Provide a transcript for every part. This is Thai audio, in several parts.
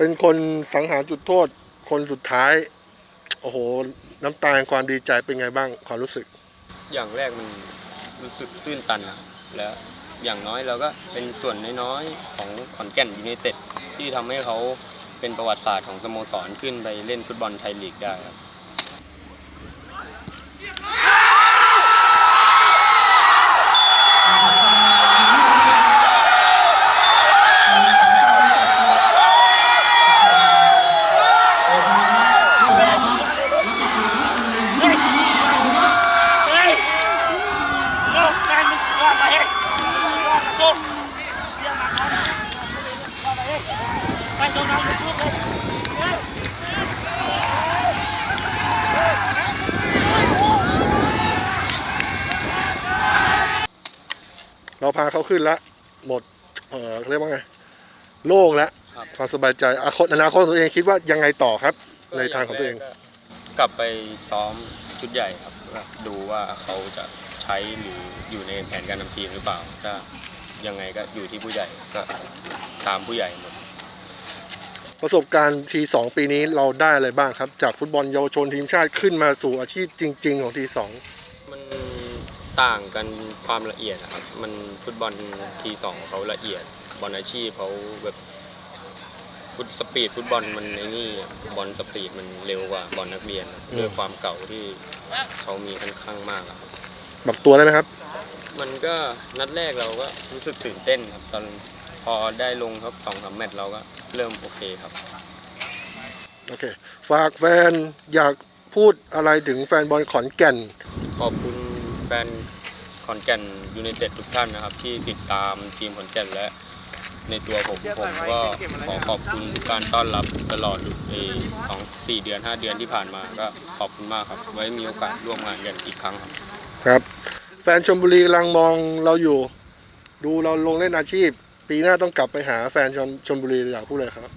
เป็นคนสังหารจุดโทษ คนสุดท้าย โอ้โห น้ำตาแห่งความดีใจเป็นไงบ้างความรู้สึก อย่างแรกมันรู้สึกตื้นตันนะแล้วอย่างน้อยเราก็เป็นส่วนน้อยๆของขอนแก่นยูไนเต็ดที่ทำให้เขาเป็นประวัติศาสตร์ของสโมสรขึ้นไปเล่นฟุตบอลไทยลีกได้ครับ ไปโดนน้ำลุกลุกเลยเฮ้ยเราพาเขาขึ้นแล้วหมด เออเรียกว่าไง โล่งแล้วครับความสบายใจอนาคตอนาคตของตัวเองคิดว่ายังไงต่อครับ ในทางของตัวเองก็กลับไปซ้อมชุดใหญ่ครับก็ดูว่าเขาจะใช้หรืออยู่ในแผนการนำทีมหรือเปล่าถ้ายังไงก็อยู่ที่ผู้ใหญ่ก็ตามผู้ใหญ่หมด ประสบการณ์ทีสองปีนี้เราได้อะไรบ้างครับ จากฟุตบอลเยาวชนทีมชาติขึ้นมาสู่อาชีพจริง ๆ ของทีสองมันต่างกันความละเอียดนะครับ มันฟุตบอลทีสองเขาละเอียด บอลอาชีพเขาแบบฟุตสปีดฟุตบอลมันไอ้นี่อะบอลสปีดมันเร็วกว่าบอลนักเรียนอะด้วยความเก่าที่เขามีค่อนข้างมากอะครับปรับตัวได้ไหมครับ มันก็นัดแรกเราก็รู้สึกตื่นเต้นครับตอน พอได้ลงครับสองสามแมตช์เราก็เริ่มโอเคครับ โอเค ฝากแฟนอยากพูดอะไรถึงแฟนบอลขอนแก่น ขอบคุณแฟนขอนแก่นยูไนเต็ดทุกท่านนะครับ ที่ติดตามทีมขอนแก่นและ ในตัวผมผมก็ขอขอบคุณทุกการต้อนรับตลอดไอ้สองสี่เดือนห้าเดือนที่ผ่านมาก็ขอบคุณมากครับ ไว้มีโอกาสร่วมงานกันอีกครั้งครับ ครับ แฟนชมบุรีกำลังมองเราอยู่ ดูเราลงเล่นอาชีพ ปีหน้าต้องกลับไปหาแฟนชนชมบุรีอยากพูดเลยครับ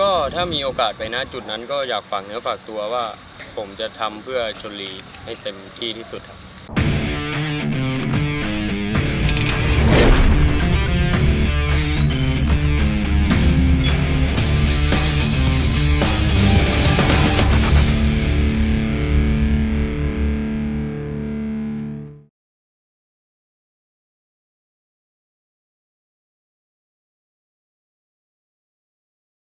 ก็ถ้ามีโอกาสไปนะจุดนั้นก็อยากฝากเนื้อฝากตัวว่า ผมจะทำเพื่อชนลีให้เต็มที่ที่สุดครับ